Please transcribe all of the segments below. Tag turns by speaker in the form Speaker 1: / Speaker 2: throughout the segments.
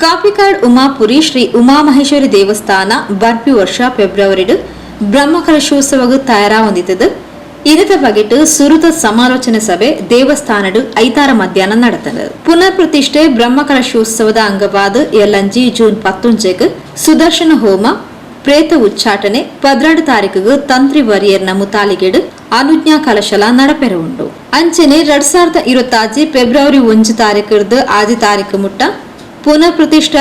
Speaker 1: ಕಾಪಿಕಾಡ್ ಉಮಾಪುರಿ ಶ್ರೀ ಉಮಾಮಹೇಶ್ವರಿ ದೇವಸ್ಥಾನ, ಬರ್ಪಿ ವರ್ಷ ಫೆಬ್ರವರಿಡು ಬ್ರಹ್ಮ ಕಲಶೋತ್ಸವ ತಯಾರಾ ಇದರ ಬಗೆಟ್ ಸುರುತ ಸಮಾಲೋಚನೆ ಸಭೆ ದೇವಸ್ಥಾನ ಐತಾರ ಮಧ್ಯಾಹ್ನ ನಡೆತನದು ಪುನರ್ ಪ್ರತಿಷ್ಠೆ ಬ್ರಹ್ಮ ಕಲಶೋತ್ಸವದ ಅಂಗವಾದ ಎಲ್ಲಂಜಿ ಜೂನ್ ಪತ್ತೊಂಜೆಗೆ ಸುದರ್ಶನ ಹೋಮ, ಪ್ರೇತ ಉಚ್ಚಾಟನೆ, ಪದ್ರಾಡು ತಾರೀಕು ತಂತ್ರಿ ವರಿಯರ್ನ ಮುತಾಲಿಗೆಡು ಅನುಜ್ಞಾ ಕಲಶಲ ನಡಪೆರ ಉಂಡು ಅಂಚನೆ ಎರಡ್ ಸಾವಿರದ ಇರುತ್ತಾಜಿ ಫೆಬ್ರವರಿ ಒಂದು ತಾರೀಕು ಆದಿ ತಾರೀಕು ಮುಟ್ಟ ಪುನಃ ಪ್ರತಿಷ್ಠ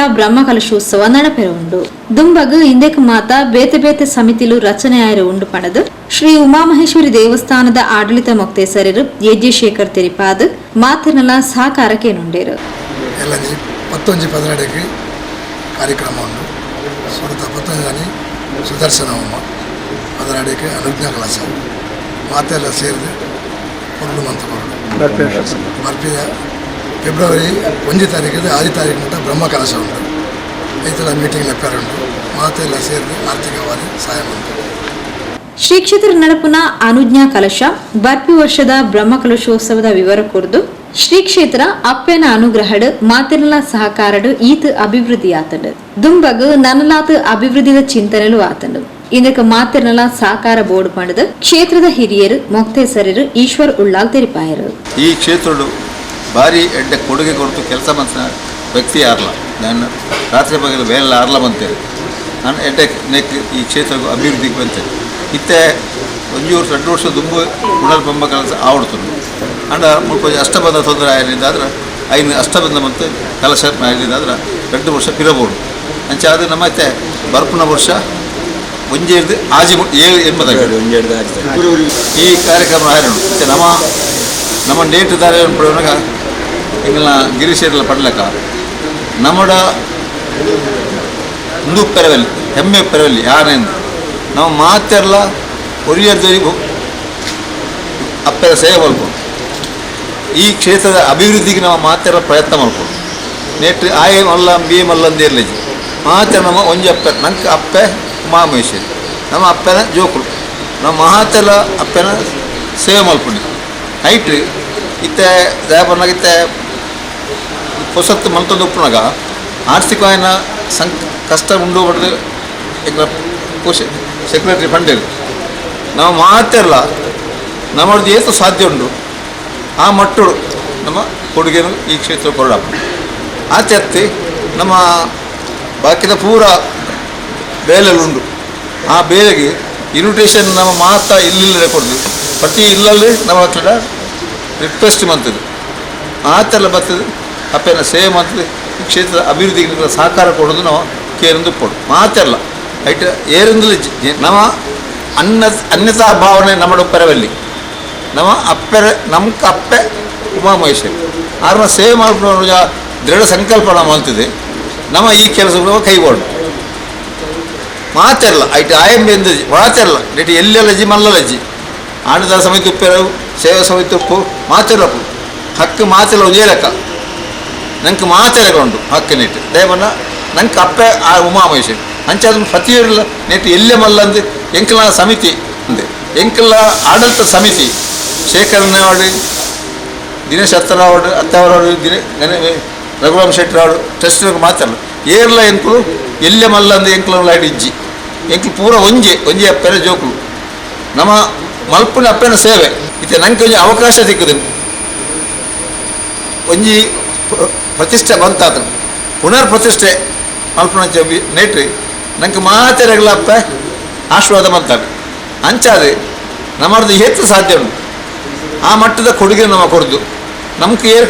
Speaker 1: ಕಲಶೋತ್ಸವ ನಡಪೆರ ಉಂಡು ದುಂಬಗ್ ಇಂದೆಕ್ ಮಾತ ಬೇತೆ ಬೇತೆ ಸಮಿತಿಲು ರಚನೆ ಆಯ್ರ ಉಂಡು ಪಣದು ಶ್ರೀ ಉಮಾಮಹೇಶ್ವರಿ ದೇವಸ್ಥಾನದ ಆಡಳಿತ ಮೊಕ್ತೇಸರರು ಯಜ್ಞ ಶೇಖರ್ ತೆರಿಪಾದ್ ಮಾತಿನಲ ಸಹಕಾರಕ್ಕೆ ನುಂಡೇರು
Speaker 2: ಪತ್ತೊಂಜಿ ಪದಿನೆಡಕ್ಕೆ ಕಾರ್ಯಕ್ರಮ ಉಂಡು ಸುರತ ಪತ್ತೊಂಜನಿ ಸುದರ್ಶನ ಹೋಮ ಪದಿನೆಡಕ್ಕೆ ಅನುಜ್ಞಾ ಕಲಾಸ. ಮಾತೆಲ್ಲ ಸೇರಿದು ಹೊರಡು ಮಂತ ಹೊರಡು ಫೆಬ್ರವರಿ ಒಂದೇ ತಾರೀಕಿಂದ ಆದಿ ತಾರೀಕು ಮಟ್ಟ ಬ್ರಹ್ಮ ಕಲಶ ಉಂಟು. ರೈತರ ಮೀಟಿಂಗ್ ಲೆಕ್ಕ ಉಂಟು. ಮಾತೆಲ್ಲ ಸೇರಿ ಆರ್ಥಿಕವಾಗಿ ಸಹಾಯ ಮಾಡ್ತಾರೆ
Speaker 1: ಶ್ರೀ ಕ್ಷೇತ್ರ ನಡಪುನ ಅನುಜ್ಞಾ ಕಲಶ ಬರ್ಪಿ ವರ್ಷದ ಬ್ರಹ್ಮ ಕಲಶೋತ್ಸವದ ವಿವರ ಕುರಿದು ಶ್ರೀ ಕ್ಷೇತ್ರ ಅಪ್ಪೆನ ಅನುಗ್ರಹಡ್ ಮಾತೆಲ್ಲ ಸಹಕಾರಡು ಈತ ಅಭಿವೃದ್ಧಿ ಆತಂಡು ದುಂಬಗ್ ನನಲಾತ ಅಭಿವೃದ್ಧಿದ ಚಿಂತನೆಲು ಆತಂಡು. ಇದಕ್ಕೆ ಮಾತೆಲ್ಲ ಸಹಕಾರ ಬೋರ್ಡ್ ಮಾಡಿದ ಕ್ಷೇತ್ರದ ಹಿರಿಯರು ಮೊಕ್ತೇಸರರು ಈಶ್ವರ್ ಉಳ್ಳಾಲ್ ತೆರಿಪಾಯರು.
Speaker 3: ಈ ಕ್ಷೇತ್ರಡು ಭಾರಿ ಎಡ್ಡೆ ಕೊಡುಗೆ ಕೊಡ್ತು ಕೆಲಸ ಮನಸ್ಸಿನ ವ್ಯಕ್ತಿ ಆರ್ಲ. ನಾನು ರಾತ್ರಿ ಬಗ್ಗೆ ಬೇರೆ ಆರ್ಲ ಬಂತೇನೆ ನಾನು ಎಡ್ಡೆ ನೆಕ್ ಈ ಕ್ಷೇತ್ರಕ್ಕೂ ಅಭಿವೃದ್ಧಿಗೆ ಬಂತೇನೆ ಇತ್ತೆ ಒಂದು ವರ್ಷ ಎರಡು ವರ್ಷ ದುಂಬು ಪುನರ್ಬಂಬ ಕೆಲಸ ಆವಡ್ತು ಅಂಡ ಮುಲ್ಪ ಅಷ್ಟಬಂಧ ತೊಂದರೆ ಆಯ್ಲಿಂದಾದ್ರೆ ಐನು ಅಷ್ಟಬಂಧ ಮತ್ತು ಕಲಶ ಆದ್ರೆ ಎರಡು ವರ್ಷ ಪಿರಬೋಡು ಅಂಚೆ ಆದರೆ ನಮ್ಮ ಮತ್ತೆ ಬರ್ಪುನ ವರ್ಷ ಒಂಜಿ ಹಿಡ್ದು ಆಜಿ ಏಳು ಎಂಬತ್ತಾಗ ಈ ಕಾರ್ಯಕ್ರಮ ಆಯ್ತು ಮತ್ತೆ ನಮ್ಮ ನಮ್ಮ ಡೇಟ್ ದಾರಿ ಪಡುವಾಗ ಹಿಂಗೆಲ್ಲ ಗಿರೀಶರೆಲ್ಲ ಪಡ್ಲಕ್ಕ ನಮ್ಮಡ ಒಂದು ಪೆರವಲ್ಲಿ, ಹೆಮ್ಮೆ ಪೆರವಲ್ಲಿ ಯಾರೇನು ನಾವು ಮಾತೆಲ್ಲ ಒರಿಯರ್ದರಿ ಅಪ್ಪರ ಸೇವೆ ಮಾಡ್ಕೊಂಡು, ಈ ಕ್ಷೇತ್ರದ ಅಭಿವೃದ್ಧಿಗೆ ನಾವು ಮಾತೆಲ್ಲ ಪ್ರಯತ್ನ ಮಾಡ್ಕೊಂಡು. ನೆಟ್ ಆಯೆ ಮಲ್ಲ ಬಿ ಮಲ್ಲಂದು ಇರಲಿ. ಮಾತೆ ನಮ್ಮ ಒಂಜಿ ಅಪ್ಪೆ ನಂಗೆ ಅಪ್ಪೆ ಉಮಾಮಹೇಶ್ವರಿ ನಮ್ಮ ಅಪ್ಪನ ಜೋಕುಳು ನಮ್ಮ ಮಹಾತೆಲ್ಲ ಅಪ್ಪನ ಸೇವೆ ಮಲ್ಪುಂಡಿ ಹೈಟ್ ಇತ್ತೆ ದಯಾಪರ್ನಾಗ ಇತ್ತೆ ಹೊಸತ್ತು ಮಂತ್ರದ ಉಪ್ಪುನಾಗ ಆರ್ಥಿಕವಾಯಿನ ಸಂ ಕಷ್ಟ ಉಂಡು ಕೋಶ ಸೆಕ್ರೆಟರಿ ಫಂಡ್ ನಮ ನಾವು ಮಾತೆಲ್ಲ ನಮ್ಮದು ಏತು ಸಾಧ್ಯ ಉಂಡು ಆ ಮಟ್ಟಳು ನಮ್ಮ ಕೊಡುಗೆನು ಈ ಕ್ಷೇತ್ರ ಕೊಡಪ್ಪ ಆಚೆ ನಮ್ಮ ಬಾಕಿದ ಪೂರ ಬೇಲೆಲ್ಲುಂಡು ಆ ಬೇಲೆಗೆ ಇನ್ವಿಟೇಷನ್ ನಮ್ಮ ಮಾತ ಇಲ್ಲಿಲ್ಲದೆ ಕೊಡ್ದು. ಪ್ರತಿ ಇಲ್ಲಲ್ಲಿ ನಮ್ಮ ಹತ್ರ ರಿಕ್ವೆಸ್ಟ್ ಮಂತದ್ದು ಥರ ಬರ್ತದೆ. ಅಪ್ಪನ ಸೇವೆ ಮಾಡ್ತದೆ. ಈ ಕ್ಷೇತ್ರದ ಅಭಿವೃದ್ಧಿಗೆ ಸಹಕಾರ ಕೊಡೋದು ನಾವು ಕೇರಿಂದು ಕೊಡು. ಮಾತಲ್ಲ ಐಟ್ ಏರಿಂದಲೇ ನಮ್ಮ ಅನ್ನ, ಅನ್ಯತಾ ಭಾವನೆ ನಮ್ಮ ಪರವಲ್ಲಿ. ನಮ್ಮ ಅಪ್ಪೆರೆ ನಮ್ಮ ಅಪ್ಪೆ ಉಮಾಮಹೇಶ್ವರಿ ನಾವು ಸೇವೆ ಮಾಡಿಕೊಂಡು ದೃಢ ಸಂಕಲ್ಪ ನಾವು ಅಂತಿದೆ ನಮ್ಮ ಈ ಕೆಲಸಗಳು ಕೈಗೊಂಡು. ಮಾತೆಲ್ಲ ಐಟ್ ಆಯಂಬೆ ಮಾತಲ್ಲ ಮಾತೆಲ್ಲ ಜಿ ಎಲ್ಲೆಲ್ಲಜಿ ಮಲ್ಲಲಜ್ಜಿ ಆಣದ ಸಮಿತಿ ಉಪ್ಪೆರವು ಸೇವಾ ಸಮಿತಿ ಉಪ್ಪು ಮಾತೆಲ್ಲಪ್ಪು ಹಕ್ಕು ಮಾತೆಲ್ಲ ಒಂದೇ ಲೆಕ್ಕ. ನಂಗೆ ಮಾತೆಲೆಗೊಂಡು ಹಕ್ಕ ನೆಟ್ಟು. ದಯವನ್ನ ನಂಗೆ ಅಪ್ಪೆ ಆ ಉಮಾಮಹೇಶ್ವರಿ ಅಂಚಾದ ಪ್ರತಿಯೊಲ್ಲ ನೆಟ್ಟು ಎಲ್ಲೆ ಮಲ್ಲಂದು ಎಂಕಲ ಸಮಿತಿ ಅಂದೆ. ಎಂಕಲ ಆಡಳಿತ ಸಮಿತಿ. ಶೇಖರನವಾಡು ದಿನೇಶ್ ಅತ್ತರಾವ್ ಅತ್ತವರವರು ದಿನೇ ರಘುರಾಮ್ ಶೆಟ್ಟರವಾಡು ಟ್ರಸ್ಟ್ ಮಾತಲ್ಲ ಏರ್ಲ ಎಂಕುಲು ಎಲ್ಲೆ ಮಲ್ಲಂದು ಎಂಕಲ ಲೈಟ್ ಇಜ್ಜಿ. ಎಂಕಲು ಪೂರ ಒಂಜೆ ಒಂಜೆ ಅಪ್ಪೆನ ಜೋಕುಲು ನಮ್ಮ ಮಲ್ಪನ ಅಪ್ಪನ ಸೇವೆ. ಇತ್ತೆ ನನಗೆ ಒಂಜಿ ಅವಕಾಶ ಸಿಕ್ಕದೆ. ಒಂಜಿ ಪ್ರತಿಷ್ಠೆ ಬಂತಾತ ಪುನರ್ ಪ್ರತಿಷ್ಠೆ ಮಲ್ಪನಂಚ ನೇಟ್ರಿ ನಂಗೆ ಮಾತೆರೆಗಳಪ್ಪ ಆಶೀರ್ವಾದ ಬಂತಾಗ ಅಂಚಾದೆ ನಮ್ಮದು ಹೆಚ್ಚು ಸಾಧ್ಯ ಉಂಟು. ಆ ಮಟ್ಟದ ಕೊಡುಗೆ ನಮ್ಮ ಕೊಡ್ದು. ನಮ್ಗೆ ಏರ್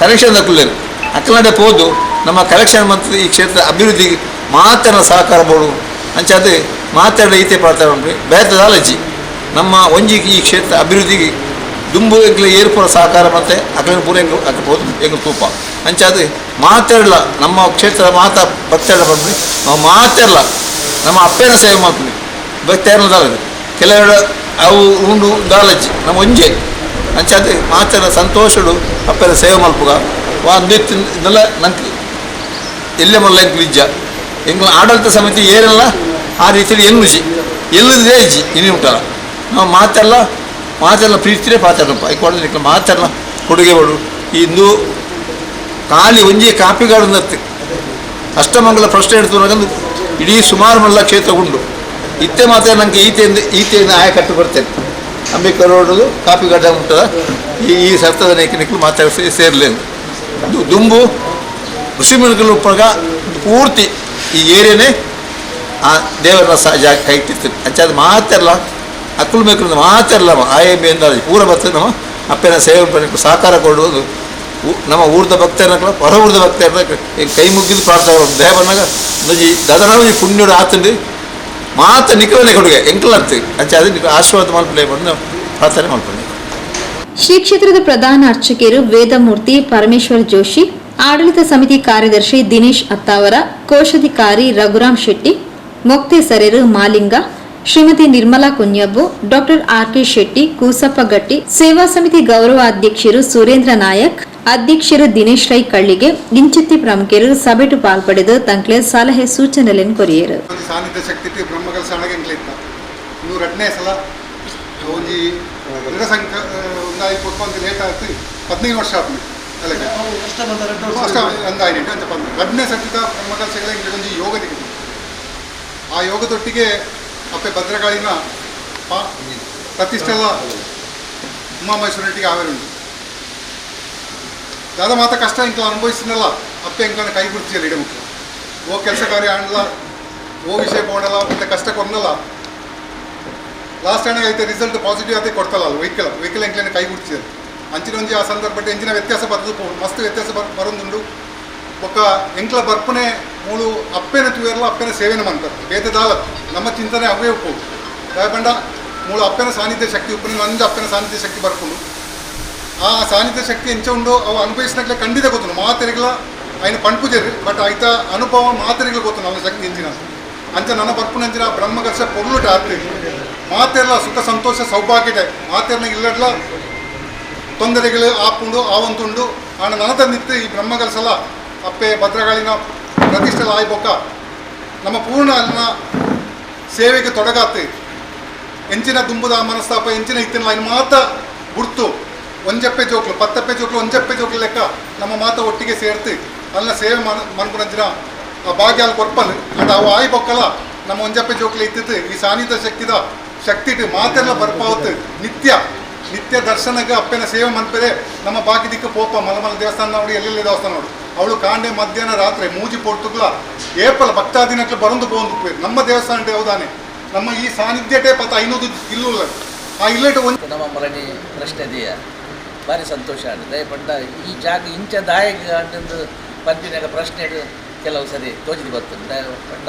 Speaker 3: ಕಲೆಕ್ಷನ್ ದಕ್ಕಲೇನು ಅಕ್ಕಲಡೆ ಹೋದು ನಮ್ಮ ಕಲೆಕ್ಷನ್ ಮತ್ತು ಈ ಕ್ಷೇತ್ರ ಅಭಿವೃದ್ಧಿಗೆ ಮಾತನ ಸಹಕಾರ ಬೋಡು. ಅಂಚಾದೆ ಮಾತಾಡ ಈತೆ ಪಡ್ತಾರೆ ಬೇರೆ ಅಲಜಿ ನಮ್ಮ ಒಂಜಿ ಈ ಕ್ಷೇತ್ರ ಅಭಿವೃದ್ಧಿಗೆ ದುಂಬು ಎಗ್ಲ ಏರ್ಪುರ ಸಹಕಾರ ಮತ್ತೆ, ಅಕ್ಕನ ಪೂರ ಎಂಗ್ ಹಾಕಬಹುದು ಎಂಗ್ ತೂಪ. ಅಂಚಾದೆ ಮಾತಾಡಲ್ಲ ನಮ್ಮ ಕ್ಷೇತ್ರ ಮಾತ ಭಕ್ತಲ್ಲ ಬಂದ್ವಿ. ನಾವು ಮಾತಾಡಲ್ಲ ನಮ್ಮ ಅಪ್ಪೇನ ಸೇವೆ ಮಾಡ್ತೀವಿ. ಭಕ್ತೇರಲ್ಲ ಕೆಲವೆರಡು ಅವು, ಉಂಡು, ದಾಲಜ್ಜಿ, ನಮ್ಮ ಒಂಜೆ. ಅಂಚಾದೆ ಮಾತಾಡ ಸಂತೋಷಡು, ಅಪ್ಪೇನ ಸೇವೆ ಮಲ್ಪುಗ ವಾ ಇದೆಲ್ಲ ನಂಗೆ ಎಲ್ಲೆ ಮಲ್ಲ ನಿಜ ಎಂಗ್ಲ ಆಡಳಿತ ಸಮಿತಿ ಏನೆಲ್ಲ ಆ ರೀತಿಯಲ್ಲಿ ಎನ್ನುಜಿ. ಎಲ್ಲದೇ ಇಜ್ಜಿ ಇನಿ ಉಂಟಲ್ಲ ನಾವು ಮಾತೆಲ್ಲ ಮಾತೆಲ್ಲ ಪ್ರೀತಿನೇ ಪಾತಾಡಪ್ಪ ಐಕೊಡಲಿ ಮಾತೆಲ್ಲ ಕೊಡುಗೆ ಒಡು ಈ ಇಂದು ಖಾಲಿ ಒಂಜಿ ಕಾಪಿಗಾಡು ನತ್ತೆ. ಅಷ್ಟಮಂಗಲ ಪ್ರಶ್ನೆ ಹಿಡ್ತು ಇಡೀ ಸುಮಾರು ಮಲ್ಲ ಕ್ಷೇತ್ರ ಉಂಡು ಇತ್ತೆ ಮಾತ್ರ ನನಗೆ ಈತೆಯಿಂದ ಈತೆಯಿಂದ ಆಯ ಕಟ್ಟು ಬರ್ತೇನೆ ಅಂಬೇಡ್ಕರ್ ಕಾಪಿ ಕಾಪಿಗಡ್ಡ ಉಂಟದ ಈ ಈ ಸರ್ತದ ನೇಕಿನಿಕ್ಕಲು ಮಾತಾಡಿ ಸೇರಲೇನು ದುಂಬು ಋಷಿಮುನಿಗಳು ಉಪ್ಪಗ ಪೂರ್ತಿ ಈ ಏರಿಯಾನೇ ಆ ದೇವರ ಸಹ ಜಾಗ ಕೈತಿರ್ತದೆ ಅಂಚಾದ ಮಾತೆಲ್ಲ ಅಕ್ಕಲು ಮೇಕಲು ಮಾತೆಲ್ಲ ಆಯೆ ಬೇಂದ ಪೂರ ಬರ್ತದೆ ನಮ್ಮ ಅಪ್ಪನ ಸೇವೆ ಪಡೆಯಕ್ಕೆ ಸಹಕಾರ ಕೊಡುವುದು. ನಮ್ಮ ಊರ್ದ ಭಕ್ತರನ್ನ ಹೊರ ಊರ್ದ ಭಕ್ತರನ್ನ ಕೈ ಮುಗಿದು ಪ್ರಾರ್ಥನೆ ಮಾಡೋದು ದೇಹ ಬಂದಾಗ ನಜಿ ದದನವಿ ಪುಣ್ಯಡು ಆತಂಡು ಮಾತ ನಿಖರನೆ ಕೊಡುಗೆ. ಎಂಕಲಂತ ಅಂಚಾದ ನಿಖ ಆಶೀರ್ವಾದ ಮಲ್ಪಲೆ ಬಂದು ಪ್ರಾರ್ಥನೆ ಮಾಡ್ಕೊಂಡು
Speaker 1: ಶ್ರೀ ಕ್ಷೇತ್ರದ ಪ್ರಧಾನ ಅರ್ಚಕರು ವೇದಮೂರ್ತಿ ಪರಮೇಶ್ವರ್ ಜೋಶಿ, ಆಡಳಿತ ಸಮಿತಿ ಕಾರ್ಯದರ್ಶಿ ದಿನೇಶ್ ಅತ್ತಾವರ, ಕೋಶಾಧಿಕಾರಿ Raghuram Shetty, ಮೊಕ್ತೇಸರರು Malinga Shrimati Nirmala Kunjabbu doctor R K Shetty Koosappa Gatti Seva Samiti ಗೌರವ ಅಧ್ಯಕ್ಷರು ಸುರೇಂದ್ರ ನಾಯಕ್ ಅಧ್ಯಕ್ಷರು ದಿನೇಶ್ ರೈ ಕಳ್ಳಿಗೆ ಇಂಚಿತ್ತಿ ಪ್ರಮುಖರು ಸಭೆಟು ಪಾಲ್ಪಡೆದು ತಂಕ್ಲೆ ಸಲಹೆ ಸೂಚನೆಗಳನ್ನು ಕೊರಿಯರು.
Speaker 4: ಸಾನ್ನಿಧ್ಯ ಶಕ್ತಿ ಬ್ರಹ್ಮಗಳ ಸಲ ಒಂಜಿ ಲೇಟ್ ಹದಿನೈದು ವರ್ಷ ಆದ್ಮೇಲೆ. ಅಲ್ಲಗೆ ಅಷ್ಟ ಒಂದು ಆಯ್ತು. ಅಂತ ಬಂದು. ಎರಡನೇ ಸತಿದ ಬ್ರಹ್ಮಗಳ ಸಗಳ ಒಂಜಿ ಯೋಗ ದಿಗಿತು ಆ ಯೋಗದೊಟ್ಟಿಗೆ ಅಪ್ಪೆ ಭದ್ರಕಾಳಿನ ಪಾ ಪ್ರತಿಷ್ಠೆಲ್ಲ ಉಮಾಮಹೇಶ್ವರಟ್ಟಿಗೆ ಆವೇರುಂಟು ದಾದ ಮಾತ ಕಷ್ಟ ಇಂಕಲ ಅನುಭವಿಸಿನಲ್ಲ ಅಪ್ಪೆ ಇಂಕನ ಕೈ ಗುರುತಿಯಲ್ಲ ಇಡ ಮುಖ್ಯ ಓ ಕೆಲಸ ಕಾರ್ಯ ಆಂಡ್ಲ ಓ ವಿಷಯ ಕೊಡಲ್ಲ ಮತ್ತೆ ಕಷ್ಟ ಕೊಡಲ್ಲ ಲಾಸ್ಟ್ ಟೈಮ್ ಐತೆ ರಿಸಲ್ಟ್ ಪಾಸಿಟಿವ್ ಅದೇ ಕೊಡ್ತಲ್ಲ ವೆಹಿಕಲ್ ವೆಹಿಕಲ್ ಎಂಕ್ಲೇನೆ ಕೈ ಗುಡ್ತಿದ್ದಾರೆ ಅಂಚಿನ ಒಂಜಿ ಆ ಸಂದರ್ಭ ಎಂಚಿನ ವ್ಯತ್ಯಾಸ ಬರೋದು ಪೋ- ಮಸ್ತ್ ವ್ಯತ್ಯಾಸ ಬರ್ ಬರೋದುಂಡು ಒಕ್ಕ ಎಂಕ್ಲ ಬರ್ಪನೆ ಮೂಳು ಅಪ್ಪೆನ ತೂಯರ್ಲ ಅಪ್ಪೆನ ಸೇವೆನ ಮಂತಾರೆ ಬೇದದಾಲ ನಮ್ಮ ಚಿಂತನೆ ಅವೇ ಉಪ್ಪು ಯಾಕಂಡ ಮೂಳು ಅಪ್ಪೆನ ಸಾನ್ನಿಧ್ಯ ಶಕ್ತಿ ಉಪ್ಪು ನಂದು ಅಪ್ಪೆನ ಸಾನ್ನಿಧ್ಯ ಶಕ್ತಿ ಬರ್ಕೊಂಡು ಆ ಸಾನ್ನಿಧ್ಯ ಶಕ್ತಿ ಎಂಚ ಉಂಡು ಅವು ಅನುಭವಿಸಿದಾಗಲೇ ಖಂಡಿತ ಗೊತ್ತು ಮಾತೆರೆಗಳ ఆయన ಪಂಪುಜರು ಬಟ್ ಆಯ್ತ ಅನುಭವ ಮಾತೆರೆಗಳು ಗೊತ್ತು ನನ್ನ ಶಕ್ತಿ ಎಂಚಿನ ಅಂಚ ನನ್ನ ಬರ್ಪುನಂಚಿನ ಬ್ರಹ್ಮಗರ್ಷ ಪೊರ್ಲುಟ ಆತ್ರಿ ಮಾತೆರ್ಲ ಸುಖ ಸಂತೋಷ ಸೌಭಾಗ್ಯತೆ ಮಾತೆರ್ನ ಇಲ್ಲಡ್ಲ ತೊಂದರೆಗಳು ಆಪುಂಡು ಆವಂತುಂಡು ಆನ ನನತ ನಿತ್ಯ ಈ ಬ್ರಹ್ಮಗರ್ಸಲ ಅಪ್ಪೆ ಭದ್ರಗಾಳಿನ ಪ್ರತಿಷ್ಠೆಲ ಆಯ್ಬೊಕ್ಕ ನಮ್ಮ ಪೂರ್ಣ ಅಲ್ಲಿನ ಸೇವೆಗೆ ತೊಡಗಾತೆ ಎಂಚಿನ ದುಂಬುದ ಮನಸ್ತಾಪ, ಎಂಚಿನ ಇತ್ತಿನ ಲೈನ್ ಮಾತ ಗುರ್ತು. ಒಂಜಪ್ಪೆ ಜೋಕ್ಲು, ಪತ್ತಪ್ಪೆ ಜೋಕ್ಲು, ಒಂಜಪ್ಪೆ ಜೋಕ್ಲು ಲೆಕ್ಕ ನಮ್ಮ ಮಾತ ಒಟ್ಟಿಗೆ ಸೇರ್ತಿ. ಅಲ್ಲಿನ ಸೇವೆ ಮನ ಮನ್ಪುರಂಜಿನ ಆ ಭಾಗ್ಯ ಅಲ್ಲಿ ಕೊರ್ಪಲ್ ಅಂಡ್ ಅವು ಆಯ್ ಬೊಕ್ಕಲ ನಮ್ಮ ಒಂಜಪ್ಪೆ ಜೋಕ್ಲು ಇತ್ತಿತ್ತು. ಈ ಸಾನ್ನಿಧ್ಯ ಶಕ್ತಿದ ಶಕ್ತಿ ಇಟ್ಟು ಮಾತೆಲ್ಲ ಬರ್ಪಾವತ್ತು. ನಿತ್ಯ ನಿತ್ಯ ದರ್ಶನಕ್ಕೆ ಅಪ್ಪನ ಸೇವೆ ಮನ್ಪದೆ ನಮ್ಮ ಬಾಕಿ ದಿಕ್ಕು ಪೋಪ, ಮಲಮಲ ದೇವಸ್ಥಾನ ನೋಡಿ, ಎಲ್ಲೆಲ್ಲಿ ದೇವಸ್ಥಾನ ನೋಡಿ. ಅವಳು ಕಾಂಡೆ ಮಧ್ಯಾಹ್ನ ರಾತ್ರಿ ಮೂಜಿ ಪೊರ್ತುಗ್ಲ ಏಪಲ್ ಭಕ್ತಾದಿನಕ್ಕೆ ಬರಂದು ಬಂದು ನಮ್ಮ ದೇವಸ್ಥಾನ ದೇವದಾನೆ. ನಮ್ಮ ಈ ಸಾನ್ನಿಧ್ಯಟೇ ಪತ ಐನೂರು ಇಲ್ಲೂ ಆ ಇಲ್ಲಟ ಒಂದು
Speaker 5: ನಮ್ಮ ಮರಣಿ ಪ್ರಶ್ನೆ ಇದೆಯ? ಭಾರಿ ಸಂತೋಷ ಆಗಿದೆ ದಯಪಂಡ ಈ ಜಾಗ ಇಂಚ ದಾಯಗ ಅಂತಂದು ಪಂಪಿನಾಗ ಪ್ರಶ್ನೆ ಕೆಲವು ಸರಿ ತೋಚಿದ ಬರ್ತದೆ ದಯ ಪಂಡ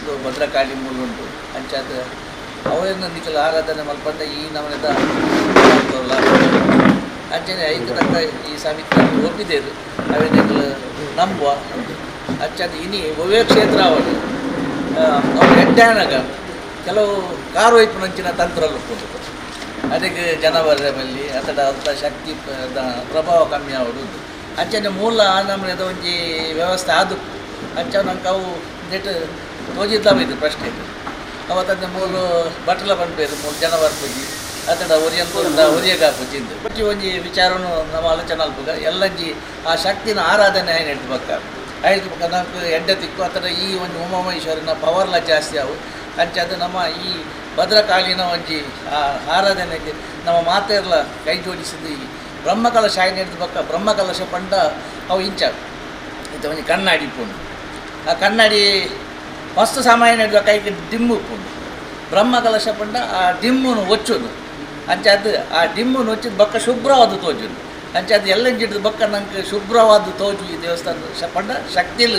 Speaker 5: ಇದು ಭದ್ರಕಾಳಿ ಮೂಲುಂಟು ಅಂಚಾದ ಅವರನ್ನು ನಿಖಿಲ ಆರಾಧನೆ ಮಲ್ಪಂಡ ಈ ನಮನೆದ ಅಂಚನೆ ಐದು ತಕ್ಕ ಈ ಸಮಿತಿ ಒಪ್ಪಿದ್ದೇವೆ ಅವೇನೆಗಳು ನಂಬುವ. ಅಚ್ಚನ ಇನಿ ಒವೇ ಕ್ಷೇತ್ರ ಅವರು ಅವ್ರು ಎಡ್ಡಾನಾಗ ಕೆಲವು ಕಾರು ವೈಪುನಂಚಿನ ತಂತ್ರ ಲುಪ್ಪುಂಡು ಅದಕ್ಕೆ ಜನ ಅಥವಾ ಅಂತ ಶಕ್ತಿ ಪ್ರಭಾವ ಕಮ್ಮಿ ಆಗೋದು ಅಂಚನೆ ಮೂಲ ನಮ್ಮನೆದ ಒಂಜಿ ವ್ಯವಸ್ಥೆ ಆದು ಅಂಚ ನಂಗೆ ಅವು ನೆಟ್ ತೋಜಿದ್ದಾವ ಇದು ಪ್ರಶ್ನೆ. ಅವತ್ತಂದ ಮೂಲು ಬಟ್ಲ ಬಂದ್ಬೇರು ಮೂರು ಜನ ಬರ್ಬೇಕು ಅತಡ ಒರಿಯಂತ ಒರಿಯಗ ಪುಜಿಂದು ಪ್ರತಿ ಒಂಜಿ ವಿಚಾರನು ನಮ್ಮ ಆಲೋಚನೆ ಅಲ್ಪಗ ಎಲ್ಲಂಜಿ ಆ ಶಕ್ತಿನ ಆರಾಧನೆ ಆಯ್ನ ಹೇಳ್ತು ಬಕ್ಕ ಆಯ್ತು ಬಕ್ಕ ಎಡ್ಡೆ ತಿಕ್ಕು ಅತಡ ಈ ಒಂದು ಉಮಾಮಹೇಶ್ವರನ ಪವರ್ಲ ಜಾಸ್ತಿ ಅವು ಅಂಚಾದ ನಮ್ಮ ಈ ಭದ್ರಕಾಲೀನ ಒಂಜಿ ಆ ಆರಾಧನೆ ನಮ್ಮ ಮಾತೆರ್ಲ ಕೈ ಜೋಡಿಸಿದ್ದು ಈ ಬ್ರಹ್ಮಕಲಶ ಆಯ್ನ ಹಿಡಿದು ಬಕ್ಕ ಬ್ರಹ್ಮಕಲಶ ಪಂಡ ಅವು ಇಂಚ. ಇದು ಒಂಜಿ ಕಣ್ಣಾಡಿ ಇಪ್ಪುಂಡು ಆ ಕಣ್ಣಾಡಿ ಮಸ್ತ್ ಸಮಯ ಹಿಡಿದ ಕೈಗೆ ದಿಮ್ಮು ಉಪ್ಪುಂಡು ಬ್ರಹ್ಮಕಲಶ ಪಂಡ ಆ ಡಿಮ್ಮುನು ಒಚ್ಚುದು. ಅಂಚಾದ ಆ ಡಿಮ್ಮು ನೊಚ್ಚಿದ ಬಕ್ಕ ಶುಭ್ರವಾದ ಅಂಚಾದ ಎಲ್ಲ ಹಿಡಿದು ಬಕ್ಕ ನಂಗೆ ಶುಭ್ರವಾದ ತೋಜು ಈ ದೇವಸ್ಥಾನದ ಪಂಡ ಶಕ್ತಿ ಇಲ್ಲ.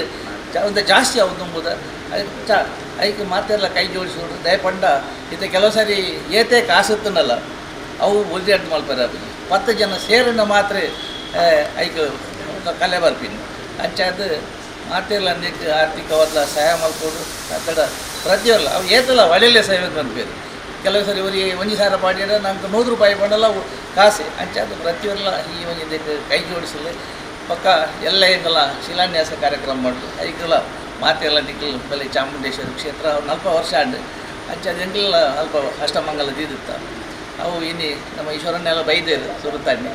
Speaker 5: ಒಂದು ಜಾಸ್ತಿ ಅವು ತುಂಬುದ ಚ ಐಕೆ ಮಾತೆಲ್ಲ ಕೈ ಜೋಡಿಸೋದು ದಯಪಂಡ ಇತ್ತ ಕೆಲವು ಸಾರಿ ಏತೆ ಕಾಸುತ್ತನಲ್ಲ, ಅವು ಒಲ್ದಿ ಮಲ್ಪರ ಪತ್ತು ಜನ ಸೇರನ್ನು ಮಾತ್ರ ಐಕೆ ಕಲೆ ಬರ್ಪಿನಿ ಅಂಚಾದ ಮಾತೆಲ್ಲ ನಿಟ್ಟು ಆರ್ಥಿಕವಾದ ಸಹಾಯ ಮಲ್ಪೋಡು ಅತ್ತಡ ಪ್ರತಿಯೊಲ್ಲ, ಅವು ಏತಲ್ಲ ಒಳ್ಳೆಯ ಸೇವೆ ಬಂದ್ಬೇರು ಕೆಲವು ಸರಿ ಇವರಿಗೆ ಒಂಜಿ ಸಾವಿರ ಪಾಡಿದ್ರೆ ನಮ್ಗೆ ನೂರು ರೂಪಾಯಿ ಬಂಡಲ್ಲ ಕಾಸೆ. ಅದು ಪ್ರತಿಯೊಲ್ಲ ಈ ಒಂದು ಕೈ ಜೋಡಿಸಲಿ ಪಕ್ಕ ಎಲ್ಲ ಏನಲ್ಲ ಶಿಲಾನ್ಯಾಸ ಕಾರ್ಯಕ್ರಮ ಮಾಡಿದ್ರು ಐಕಲ್ಲ ಮಾತೆಲ್ಲ ನಿಖಲ್ ಬೆಲೆ ಚಾಮುಂಡೇಶ್ವರಿ ಕ್ಷೇತ್ರ, ಅವ್ರು ನಲ್ಪ ವರ್ಷ ಆಂಡು ಅಂಚಾದ ಎಂಕ್ಲೆಲ್ಲ ಅಲ್ಪ ಅಷ್ಟಮಂಗಲ ದೀದಿತ್ತ ಅವು ಇನ್ನಿ ನಮ್ಮ ಈಶ್ವರನ್ನೆಲ್ಲ ಬೈದೇರು ಸುರುತಾಣ್ಣಿ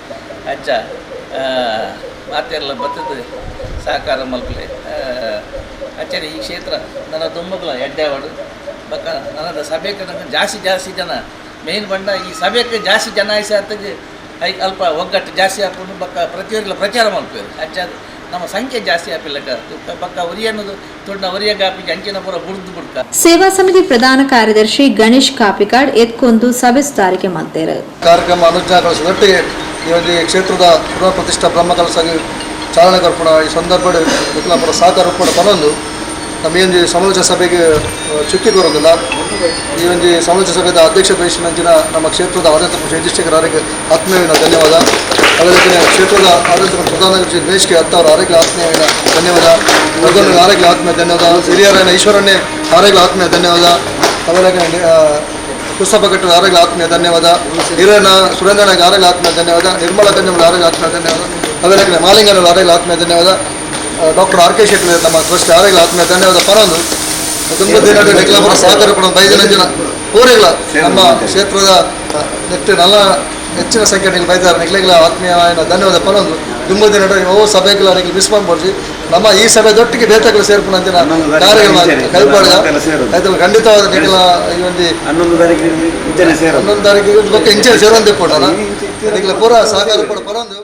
Speaker 5: ಅಂಚ ಮಾತೆಲ್ಲ ಬತ್ತದ ಸಹಕಾರ ಮಲ್ಪಲೆ. ಅಚ್ಚರಿ ಈ ಕ್ಷೇತ್ರ ನನ್ನ ದುಮ್ಮಗಳ ಎಡ್ಡೆವಾಡು. ಬಕ್ಕ ನನ್ನದ ಸಭೆಗೆ ನಂಗೆ ಜಾಸ್ತಿ ಜಾಸ್ತಿ ಜನ ಮೇನ್ ಬಂಡ ಈ ಸಭೆಗೆ ಜಾಸ್ತಿ ಜನ ಆಯ್ಸಿ ಅಂತ ಐ ಅಲ್ಪ ಒಗ್ಗಟ್ಟು ಜಾಸ್ತಿ ಹಾಕೊಂಡು ಬಕ್ಕ ಪ್ರತಿಯೊಬ್ಬರು ಪ್ರಚಾರ ಮಾಡ್ತೇವೆ. ಅಚ್ಚ ನಮ್ಮ ಸಂಖ್ಯೆ ಜಾಸ್ತಿ ಆಗಿಲ್ಲ ಬಕ್ಕ ಉರಿ ಅನ್ನೋದು ತುಂಡ ಉರಿಯ ಕಾಪಿಗೆ ಅಂಚಿನ ಪೂರ ಬುಡ್ದು ಬುಡ್ಕ.
Speaker 1: ಸೇವಾ ಸಮಿತಿ ಪ್ರಧಾನ ಕಾರ್ಯದರ್ಶಿ ಗಣೇಶ್ ಕಾಪಿಕಾಡ್ ಎತ್ಕೊಂದು ಸಭೆ ಸುಧಾರಿಕೆ ಮಾಡ್ತಾರೆ.
Speaker 6: ಕಾರ್ಯಕ್ರಮ ಅನುಜ್ಞಾಗೊಳಿಸಿದೊಟ್ಟಿಗೆ ಈ ಕ್ಷೇತ್ರದ ಪುನಃ ಪ್ರತಿಷ್ಠಾ ಬ್ರಹ್ಮಕಲಸಾಗಿ ಚಾಲನೆ ಕರ್ಪಣ ಈ ಸಂದರ್ಭದಲ್ಲಿ ವಿಕಲಾಪುರ ಸಹಕಾರ ಕೂಡ ಬರೋದು ನಮ್ಮ ಈ ಸಭೆಗೆ ಚುಟ್ಟಿ ಕೊರೋದಿಲ್ಲ. ಈ ಒಂದು ಸಮಾಲೋಚನಾ ಸಭೆಯ ಅಧ್ಯಕ್ಷ ವಹಿಸಿನಂಚಿನ ನಮ್ಮ ಕ್ಷೇತ್ರದ ಆಡಳಿತ ಪಕ್ಷ ನಿರ್ದೇಶಕರಿಗೆ ಆತ್ಮೀಯವಿನ ಧನ್ಯವಾದ. ಅದೇ ರೀತಿ ಕ್ಷೇತ್ರದ ಆಡಳಿತ ಪ್ರಧಾನ ಕಾರ್ಯದರ್ಶಿ ದಿನೇಶ್ ಕೆ ಹತ್ತಾವರ ಆರೋಗ್ಯ ಆತ್ಮೀಯವಿನ ಧನ್ಯವಾದ. ಮಗನ ಆರೋಗ್ಯ ಆತ್ಮೀಯ ಧನ್ಯವಾದ. ಹಿರಿಯರಾಯನ ಈಶ್ವರನ್ನೇ ಆರೋಗ್ಯ ಆತ್ಮೀಯ ಧನ್ಯವಾದ. ಆಮೇಲೆ ಪುಸ್ತಕ ಕಟ್ಟಿದ ಆರೋಗ್ಯ ಆತ್ಮೀಯ ಧನ್ಯವಾದ. ಹಿರಣ್ಣ ಸುರೇಂದ್ರನಿಗೆ ಆರೋಗ್ಯ ಆತ್ಮೀಯ ಧನ್ಯವಾದ. ನಿರ್ಮಲ ಧನ್ಯವಾದ ಆರೋಗ್ಯ ಆತ್ಮೀಯ ಧನ್ಯವಾದ. ಅವೆಲ್ಲ ಮಾಲಿಂಗನ ಆರೋಗ್ಯ ಆತ್ಮೀಯ ಧನ್ಯವಾದ. ಡಾಕ್ಟರ್ ಆರ್ ಕೆ ಶೆಟ್ಟಿ ನಮ್ಮ ಟ್ರಸ್ಟ್ ಆರೋಗ್ಯ ಆತ್ಮೀಯ ಧನ್ಯವಾದ. ಪರೊಂದು ತುಂಬ ದಿನ ರೆಗ್ಲಾಪುರ ಸಹಕಾರ ಕೊಡೋ ಐದು ಜನ. ಪೂರಿಲ್ಲ ನಮ್ಮ ಕ್ಷೇತ್ರದ ನೆಟ್ಟು ನಲ್ಲ ಹೆಚ್ಚಿನ ಸಂಖ್ಯೆ ನೀವು ಬೈದಾರೆ ನಿಗ್ಲೆಗಳ ಆತ್ಮೀಯ ಧನ್ಯವಾದ. ಪರೊಂದು ತುಂಬ ದಿನ ಓ ಸಭೆಗಳ ನಿಗ್ಲಿ ಮಿಸ್ ಮಾಡ್ಬೋದು ನಮ್ಮ ಈ ಸಭೆದೊಟ್ಟಿಗೆ ಬೇತಗಳು ಸೇರ್ಕೊಂಡು ಅಂತಿನ ಕಾರ್ಯಗಳು ಕೈಪಾಡ ಆಯ್ತು ಖಂಡಿತವಾದ ನಿಗ್ಲ ಈ ಒಂದು
Speaker 7: ಹನ್ನೊಂದು ತಾರೀಕಿಗೆ
Speaker 6: ಹನ್ನೊಂದು ತಾರೀಕಿಗೆ ಇಂಚೆ ಸೇರುವಂತೆ ಕೊಡೋಣ. ಪೂರ ಸಹಕಾರ ಕೂಡ. ಬರೋದು